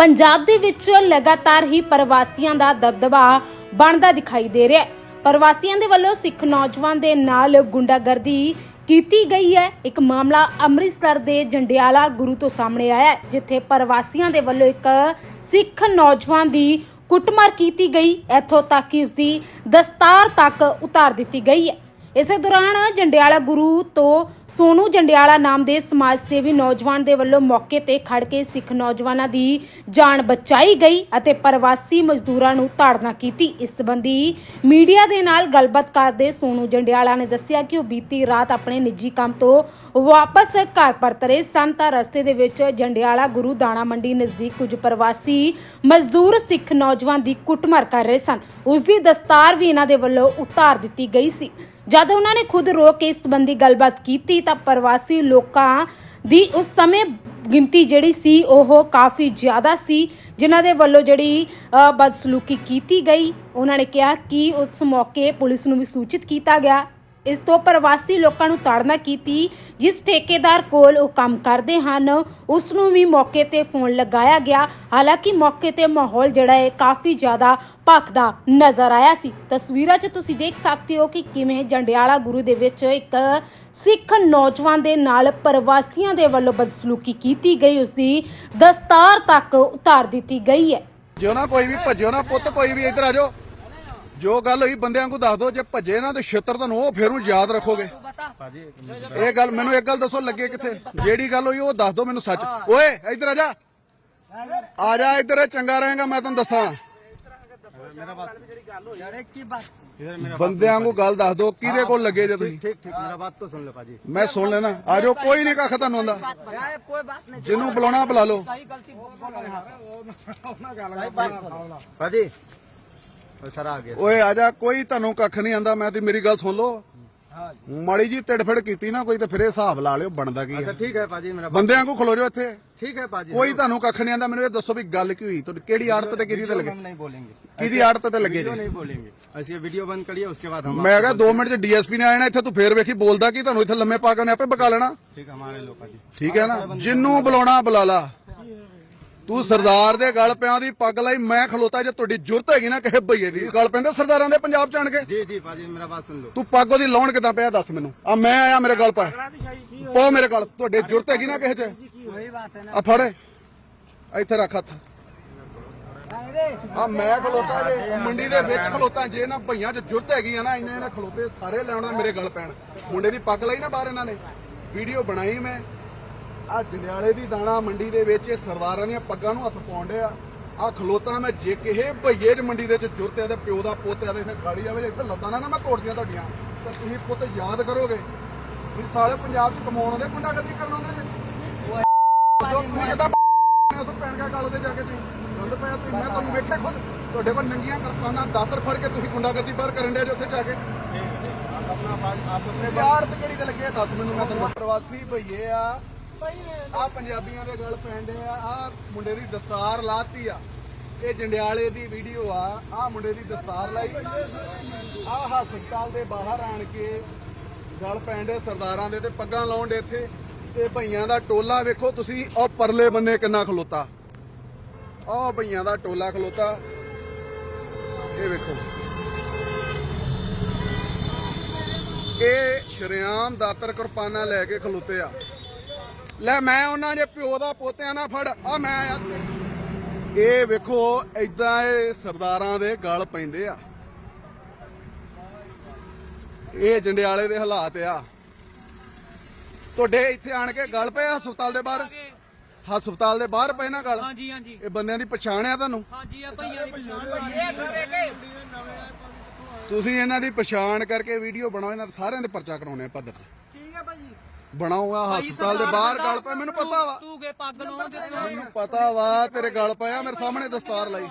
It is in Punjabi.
ਪੰਜਾਬ ਦੇ ਵਿੱਚ ਲਗਾਤਾਰ ਹੀ ਪ੍ਰਵਾਸੀਆਂ ਦਾ ਦਬਦਬਾ ਬਣਦਾ ਦਿਖਾਈ ਦੇ ਰਿਹਾ ਹੈ। ਪ੍ਰਵਾਸੀਆਂ ਦੇ ਵੱਲੋਂ ਸਿੱਖ ਨੌਜਵਾਨ ਦੇ ਨਾਲ ਗੁੰਡਾਗਰਦੀ ਕੀਤੀ ਗਈ ਹੈ। ਇੱਕ ਮਾਮਲਾ ਅੰਮ੍ਰਿਤਸਰ ਦੇ ਜੰਡਿਆਲਾ ਗੁਰੂ ਤੋਂ ਸਾਹਮਣੇ ਆਇਆ ਹੈ, ਜਿੱਥੇ ਪ੍ਰਵਾਸੀਆਂ ਦੇ ਵੱਲੋਂ ਇੱਕ ਸਿੱਖ ਨੌਜਵਾਨ ਦੀ ਕੁੱਟਮਾਰ ਕੀਤੀ ਗਈ। ਇੱਥੋਂ ਤੱਕ ਕਿ ਉਸ ਦੀ ਦਸਤਾਰ ਤੱਕ ਉਤਾਰ ਦਿੱਤੀ ਗਈ ਹੈ। ਇਸੇ ਦੌਰਾਨ ਜੰਡਿਆਲਾ ਗੁਰੂ ਤੋਂ ਸੋਨੂ ਜੰਡਿਆਲਾ ਨਾਮ ਦੇ ਸਮਾਜ ਸੇਵੀ ਨੌਜਵਾਨ ਦੇ ਵੱਲੋਂ ਮੌਕੇ ਤੇ ਖੜ ਕੇ ਸਿੱਖ ਨੌਜਵਾਨਾਂ ਦੀ ਜਾਨ ਬਚਾਈ ਗਈ ਅਤੇ ਪ੍ਰਵਾਸੀ ਮਜ਼ਦੂਰਾਂ ਨੂੰ ਤਾੜਨਾ ਕੀਤੀ। ਇਸ ਸੰਬੰਧੀ ਮੀਡੀਆ ਦੇ ਨਾਲ ਗੱਲਬਾਤ ਕਰਦੇ ਸੋਨੂ ਜੰਡਿਆਲਾ ਨੇ ਦੱਸਿਆ ਕਿ ਉਹ ਬੀਤੀ ਰਾਤ ਆਪਣੇ ਨਿੱਜੀ ਕੰਮ ਤੋਂ ਵਾਪਸ ਘਰ ਪਰਤ ਰਹੇ ਸਨ। ਤਾਂ ਰਸਤੇ ਦੇ ਵਿੱਚ ਜੰਡਿਆਲਾ ਗੁਰੂ ਦਾਣਾ ਮੰਡੀ ਨਜ਼ਦੀਕ ਕੁਝ ਪ੍ਰਵਾਸੀ ਮਜ਼ਦੂਰ ਸਿੱਖ ਨੌਜਵਾਨ ਦੀ ਕੁੱਟਮਾਰ ਕਰ ਰਹੇ ਸਨ। ਉਸ ਦੀ ਦਸਤਾਰ ਵੀ ਇਹਨਾਂ ਦੇ ਵੱਲੋਂ ਉਤਾਰ ਦਿੱਤੀ ਗਈ ਸੀ। ਜਦ ਉਹਨਾਂ ਨੇ ਖੁਦ ਰੋਕ ਕੇ ਇਸ ਸੰਬੰਧੀ ਗੱਲਬਾਤ ਕੀਤੀ ਤਾਂ ਪ੍ਰਵਾਸੀ ਲੋਕਾਂ ਦੀ ਉਸ ਸਮੇਂ ਗਿਣਤੀ ਜਿਹੜੀ ਸੀ ਉਹ ਕਾਫੀ ਜ਼ਿਆਦਾ ਸੀ, ਜਿਨ੍ਹਾਂ ਦੇ ਵੱਲੋਂ ਜਿਹੜੀ ਬਦਸਲੂਕੀ ਕੀਤੀ ਗਈ। ਉਹਨਾਂ ਨੇ ਕਿਹਾ ਕਿ ਉਸ ਮੌਕੇ ਪੁਲਿਸ ਨੂੰ ਵੀ ਸੂਚਿਤ ਕੀਤਾ ਗਿਆ। ਇਸ ਤੋਂ ਪ੍ਰਵਾਸੀ ਲੋਕਾਂ ਨੂੰ ਤਾੜਨਾ ਕੀਤੀ, ਜਿਸ ਠੇਕੇਦਾਰ ਕੋਲ ਉਹ ਕੰਮ ਕਰਦੇ ਹਨ, ਉਸ ਨੂੰ ਵੀ ਮੌਕੇ ਤੇ ਫੋਨ ਲਗਾਇਆ ਗਿਆ। ਹਾਲਾਂਕਿ ਮੌਕੇ ਤੇ ਮਾਹੌਲ ਜਿਹੜਾ ਹੈ, ਕਾਫੀ ਜ਼ਿਆਦਾ ਭਖਦਾ ਨਜ਼ਰ ਆਇਆ ਸੀ। ਤਸਵੀਰਾਂ 'ਚ ਤੁਸੀਂ ਦੇਖ ਸਕਦੇ ਹੋ ਕਿ ਕਿਵੇਂ ਜੰਡਿਆਲਾ ਗੁਰੂ ਦੇ ਵਿੱਚ ਇੱਕ ਸਿੱਖ ਨੌਜਵਾਨ ਦੇ ਨਾਲ ਪ੍ਰਵਾਸੀਆਂ ਦੇ ਵੱਲੋਂ ਬਦਸਲੂਕੀ ਕੀਤੀ ਗਈ, ਉਸ ਦੀ ਦਸਤਾਰ ਤੱਕ ਉਤਾਰ ਦਿੱਤੀ ਗਈ ਹੈ। ਜਿਓ ਨਾ ਕੋਈ ਵੀ ਭੱਜਿਓ ਨਾ ਪੁੱਤ, ਕੋਈ ਵੀ ਇੱਧਰ ਆ ਜਾਓ। ਜੋ ਗੱਲ ਹੋਈ ਬੰਦਿਆਂ ਨੂੰ ਦੱਸ ਦਿਓ ਜੇ ਭੱਜੇ ਨਾ ਤੇ ਛੇਤਰ ਤੁਹਾਨੂੰ ਉਹ ਫਿਰ ਯਾਦ ਰੱਖੋਗੇ। ਇਹ ਗੱਲ ਮੈਨੂੰ ਇੱਕ ਗੱਲ ਦੱਸੋ ਲੱਗੇ ਕਿੱਥੇ? ਜਿਹੜੀ ਗੱਲ ਹੋਈ ਉਹ ਦੱਸ ਦਿਓ ਮੈਨੂੰ ਸੱਚ। ਓਏ ਇੱਧਰ ਆ ਜਾ। ਆ ਜਾ ਇੱਧਰ ਚੰਗਾ ਰਹੇਗਾ ਮੈਂ ਤੁਹਾਨੂੰ ਦੱਸਾਂ। ਮੇਰਾ ਬਾਤ ਬੰਦਿਆਂ ਗੱਲ ਦੱਸ ਦੋ ਕਿਹਦੇ ਕੋਲ ਲੱਗੇ ਜੇ ਤੁਸੀਂ? ਠੀਕ ਠੀਕ ਮੇਰਾ ਬਾਤ ਤਾਂ ਸੁਣ ਲਓ ਭਾਜੀ। ਮੈਂ ਸੁਣ ਲੈਣਾ। ਆਜੋ ਕੋਈ ਨਹੀਂ ਕੱਖ ਤੁਹਾਨੂੰ ਆਉਂਦਾ। ਜਿਹਨੂੰ ਬੁਲਾਉਣਾ ਬੁਲਾ ਲਓ। वो सर आ गया ਓਏ ਆ ਜਾ ਕੋਈ ਤੁਹਾਨੂੰ ਕੱਖ ਨਹੀਂ ਆਂਦਾ ਮੈਂ ਤੇ ਮੇਰੀ ਗੱਲ ਸੁਣ ਲਓ हाँ ਮਾੜੀ ਜੀ ਤਿੜਫੜ ਕੀਤੀ ਨਾ ਕੋਈ ਤੇ ਫਿਰ ਇਹ ਹਿਸਾਬ ਲਾ ਲਿਓ ਬਣਦਾ ਕੀ अच्छा ਹੈ ठीक है पाजी मेरा बात ਬੰਦਿਆਂ ਕੋ ਖਲੋ ਜਾਓ ਇੱਥੇ ठीक है पाजी ਕੋਈ ਤੁਹਾਨੂੰ ਕੱਖ ਨਹੀਂ ਆਂਦਾ ਮੈਨੂੰ ਇਹ ਦੱਸੋ ਵੀ ਗੱਲ ਕੀ ਹੋਈ ਤੁਹਾਡੀ ਕਿਹੜੀ ਆੜਤ ਤੇ ਕਿਹਦੀ ਤੇ ਲੱਗੇ हम नहीं बोलेंगे ਕਿਹਦੀ ਆੜਤ ਤੇ ਲੱਗੇ वीडियो ਜੀ नहीं बोलेंगे ऐसे ये वीडियो बंद करिए उसके बाद हम ਮੈਂ ਕਿਹਾ 2 ਮਿੰਟ ਚ ਡੀਐਸਪੀ ਨੇ ਆਣਾ ਇੱਥੇ ਤੂੰ ਫੇਰ ਵੇਖੀ ਬੋਲਦਾ ਕੀ ਤੁਹਾਨੂੰ ਇੱਥੇ ਲੰਮੇ ਪਾ ਕੇ ਉਹਨੇ ਆਪੇ ਬਕਾ ਲੈਣਾ ठीक है हमारे लोग पाजी ਠੀਕ ਹੈ ਨਾ ਜਿੰਨੂੰ ਬੁਲਾਉਣਾ ਬੁਲਾ ਲਾ ਤੂੰ ਸਰਦਾਰ ਦੇ ਗਲ ਪਿਆਂ ਦੀ ਪੱਗ ਲਈ ਮੈਂ ਖਲੋਤਾ ਜੇ ਤੁਹਾਡੀ ਜੁਰਤ ਹੈਗੀ ਨਾ ਕਿਸੇ ਭਈਏ ਦੀ। ਗਲ ਪੈਂਦੇ ਸਰਦਾਰਾਂ ਦੇ ਪੰਜਾਬ ਚ ਕੇ? ਜੀ ਜੀ ਭਾਜੀ ਮੇਰਾ ਬਾਤ ਸੁਣ ਲਓ। ਤੂੰ ਪੱਗ ਉਹਦੀ ਲਾਉਣ ਕਿਦਾਂ ਪਿਆ ਦੱਸ ਮੈਨੂੰ। ਆ ਮੈਂ ਆਇਆ ਮੇਰੇ ਗਲ ਪਾ। ਪਾ ਮੇਰੇ ਗਲ। ਤੁਹਾਡੇ ਜੁਰਤ ਹੈਗੀ ਨਾ ਕਿਸੇ ਚ? ਆ ਫੜ। ਇੱਥੇ ਰੱਖ ਹੱਥ। ਆ ਮੈਂ ਖਲੋਤਾ ਜੇ ਮੰਡੀ ਦੇ ਵਿੱਚ ਖਲੋਤਾ ਜੇ ਨਾ ਭਈਆਂ ਚ ਜੁਰਤ ਹੈਗੀ ਆ ਨਾ ਇੰਨੇ ਨੇ ਖਲੋਤੇ ਸਾਰੇ ਲੈਣਾ ਮੇਰੇ ਗਲ ਪੈਣ। ਮੁੰਡੇ ਦੀ ਪੱਗ ਲਈ ਨਾ ਬਾਹਰ ਇਹਨਾਂ ਨੇ। ਵੀਡੀਓ ਬਣਾਈ ਮੈਂ। ਆ ਜੰਡਿਆਲੇ ਦੀ ਦਾਣਾ ਮੰਡੀ ਦੇ ਵਿੱਚ ਇਹ ਸਰਦਾਰਾਂ ਦੀਆਂ ਪੱਗਾਂ ਨੂੰ ਹੱਥ ਪਾਉਂਦੇ ਆ ਆ ਖਲੋਤਾ ਮੈਂ ਜੇ ਕਿਸੇ ਭਈਏ 'ਚ ਮੰਡੀ ਦੇ ਵਿੱਚ ਜੁਰਤ ਤੇ ਪਿਓ ਦਾ ਪੁੱਤ ਹੈ ਤੇ ਇੱਥੇ ਗਾਲੀ ਆਵੇ ਇੱਥੇ ਲੱਤਾਂ ਨਾ ਮੈਂ ਤੋੜਦੀਆਂ ਤੁਹਾਡੀਆਂ। ਤਾਂ ਤੁਸੀਂ ਪੁੱਤ ਯਾਦ ਕਰੋਗੇ ਵੀ ਸਾਲੇ ਪੰਜਾਬ 'ਚ ਕਮਾਉਣ ਦੇ ਗੁੰਡਾਗਰਦੀ ਕਰਨ ਆਉਂਦੇ ਜੇ ਜੋ ਤੁਸੀਂ ਕਿੱਦਾਂ ਉਥੋਂ ਪੈਣ ਗਿਆ ਗੱਲ ਤੇ ਜਾ ਕੇ ਤੁਸੀਂ ਗੰਦ ਪਿਆ ਤੁਸੀਂ ਮੈਂ ਤੁਹਾਨੂੰ ਵੇਖਿਆ ਖੁਦ ਤੁਹਾਡੇ ਕੋਲ ਨੰਗੀਆਂ ਕਿਰਪਾਨਾਂ ਦਾਤਰ ਫੜ ਕੇ ਤੁਸੀਂ ਗੁੰਡਾਗਰਦੀ ਬਾਹਰ ਕਰਨ ਦੇ ਉੱਥੇ ਜਾ ਕੇ। ਆਪ ਆਪਣੇ ਬਾਹਰ ਤੇ ਕਿਹੜੀ ਤੇ ਲੱਗੇ ਆ? ਦੱਸ ਮੈਨੂੰ ਮੈਂ ਤੁਹਾਨੂੰ ਪ੍ਰਵਾਸੀ ਭਈਏ ਆ ਆ ਪੰਜਾਬੀਆਂ ਦੇ ਗੱਲ ਪੈਂਦੇ ਆ ਆ ਮੁੰਡੇ ਦੀ ਦਸਤਾਰ ਲਾਤੀ ਆ। ਇਹ ਜੰਡਿਆਲੇ ਦੀ ਵੀਡੀਓ ਆ ਆ ਮੁੰਡੇ ਦੀ ਦਸਤਾਰ ਲਾਈ। ਆ ਹਸਪਤਾਲ ਦੇ ਬਾਹਰ ਆਣ ਕੇ ਗੱਲ ਪੈਂਦੇ ਸਰਦਾਰਾਂ ਦੇ ਤੇ ਪੱਗਾਂ ਲਾਉਣ ਦੇ ਇੱਥੇ। ਤੇ ਭਈਆਂ ਦਾ ਟੋਲਾ ਵੇਖੋ ਤੁਸੀਂ ਉਹ ਪਰਲੇ ਬੰਨੇ ਕਿੰਨਾ ਖਲੋਤਾ। ਆਹ ਭਈਆਂ ਦਾ ਟੋਲਾ ਖਲੋਤਾ। ਇਹ ਵੇਖੋ। ਇਹ ਸ਼ਰਿਆਮ ਦਾਤਰ ਕਿਰਪਾਨਾਂ ਲੈ ਕੇ ਖਲੋਤੇ ਆ। ਲੈ ਮੈਂ ਉਹਨਾਂ ਦੇ ਪਿਓ ਦਾ ਪੋਤਿਆਂ ਨਾਲ ਫੜ ਆ ਮੈਂ ਇਹ ਵੇਖੋ ਐਦਾਂ ਇਹ ਸਰਦਾਰਾਂ ਦੇ ਗਲ ਪੈਂਦੇ ਆ। ਇਹ ਜੰਡਿਆਲੇ ਦੇ ਹਾਲਾਤ ਆ। ਤੁਹਾਡੇ ਇੱਥੇ ਆਣ ਕੇ ਗਲ ਪਏ ਹਸਪਤਾਲ ਦੇ ਬਾਹਰ? ਹਸਪਤਾਲ ਦੇ ਬਾਹਰ ਪਏ ਨਾ ਗਲ? ਹਾਂਜੀ ਹਾਂਜੀ। ਇਹ ਬੰਦਿਆਂ ਦੀ ਪਛਾਣ ਆ ਤੁਹਾਨੂੰ? ਹਾਂਜੀ ਆ ਭਈਆ ਦੀ ਪਛਾਣ ਤੁਸੀਂ ਇਹਨਾਂ ਦੀ ਪਛਾਣ ਕਰਕੇ ਵੀਡੀਓ ਬਣਾਓ ਇਹਨਾਂ ਦੇ ਸਾਰਿਆਂ ਦੇ ਪਰਚਾ ਕਰਾਉਣੇ ਆ ਪੱਧਰ ਤੇ। ਭਾਜੀ ਬਣਾਓ ਆ ਹਸਪਤਾਲ ਦੇ ਬਾਹਰ ਗਲ ਪਏ ਮੈਨੂੰ ਪਤਾ ਵਾ। ਤੂੰ ਕੇ ਪੱਗ ਲਾਉਣ ਦੇ ਮੈਨੂੰ ਪਤਾ ਵਾ ਤੇਰੇ ਗਲ ਪਿਆ ਮੇਰੇ ਸਾਹਮਣੇ ਦਸਤਾਰ ਲਾਈ।